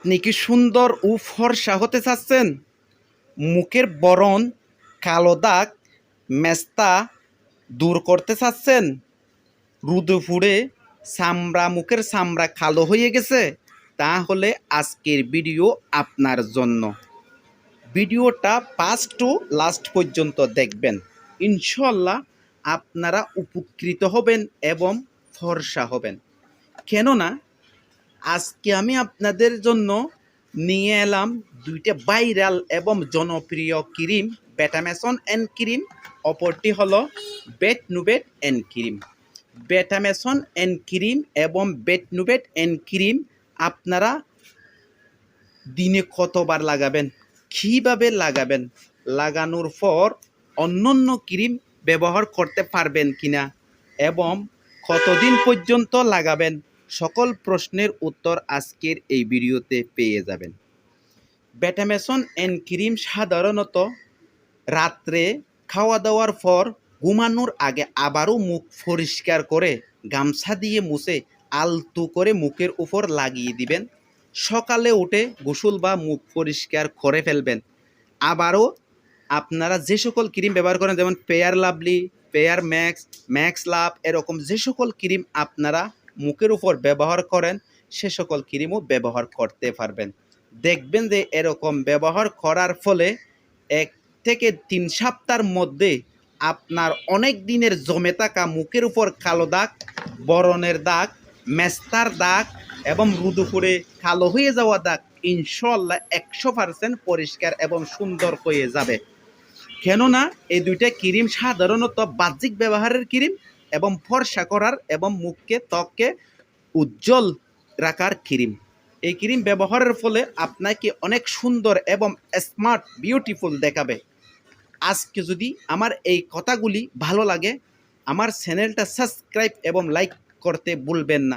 আপনি কি সুন্দর ও ফর্সা হতে চাচ্ছেন? মুখের বরণ কালো দাগ মেস্তা দূর করতে চাচ্ছেন? রুদু ফুড়ে চামড়া মুখের চামড়া কালো হয়ে গেছে, তাহলে আজকের ভিডিও আপনার জন্য। ভিডিওটা ফার্স্ট টু লাস্ট পর্যন্ত দেখবেন। ইনশাল্লাহ আপনারা উপকৃত হবেন এবং ফর্সা হবেন। কেননা আজকে আমি আপনাদের জন্য নিয়ে এলাম দুইটা ভাইরাল এবং জনপ্রিয় ক্রিম বেটামেসন অ্যান্ড ক্রিম অপরটি হলো Betnovate and cream betamethasone and cream এবং বেট নুবেট অ্যান্ড ক্রিম আপনারা দিনে কতবার লাগাবেন? কীভাবে লাগাবেন? লাগানোর পর অন্যান্য ক্রিম ব্যবহার করতে পারবেন কিনা? এবং কতদিন পর্যন্ত লাগাবেন? সকল প্রশ্নের উত্তর আজকের এই ভিডিওতে পেয়ে যাবেন। ব্যাটামেসন অ্যান্ড ক্রিম সাধারণত রাত্রে খাওয়া দাওয়ার পর ঘুমানোর আগে আবারও মুখ পরিষ্কার করে গামছা দিয়ে মুছে আলতু করে মুখের উপর লাগিয়ে দিবেন। সকালে উঠে গোসল বা মুখ পরিষ্কার করে ফেলবেন। আবারও আপনারা যে সকল ক্রিম ব্যবহার করেন, যেমন fair lovely fair max max love এরকম যে সকল ক্রিম আপনারা মুখের উপর ব্যবহার করেন, সে সকল ক্রিমও ব্যবহার করতে পারবেন। দেখবেন যে এরকম ব্যবহার করার ফলে এক থেকে তিন সপ্তাহের মধ্যে আপনার অনেক দিনের জমে থাকা মুখের উপর কালো দাগ, বরণের দাগ, মেস্তার দাগ এবং রুদুপুরে কালো হয়ে যাওয়া দাগ ইনশাল্লাহ একশো পার্সেন্ট পরিষ্কার এবং সুন্দর হয়ে যাবে। কেননা, এই দুইটা ক্রিম সাধারণত বাহ্যিক ব্যবহারের ক্রিম এবং ফর্সা করার এবং মুখকে, ত্বককে উজ্জ্বল রাখার ক্রিম। এই ক্রিম ব্যবহারের ফলে আপনাকে অনেক সুন্দর এবং স্মার্ট, বিউটিফুল দেখাবে। আজকে যদি আমার এই কথাগুলি ভালো লাগে, আমার চ্যানেলটা সাবস্ক্রাইব এবং লাইক করতে ভুলবেন না।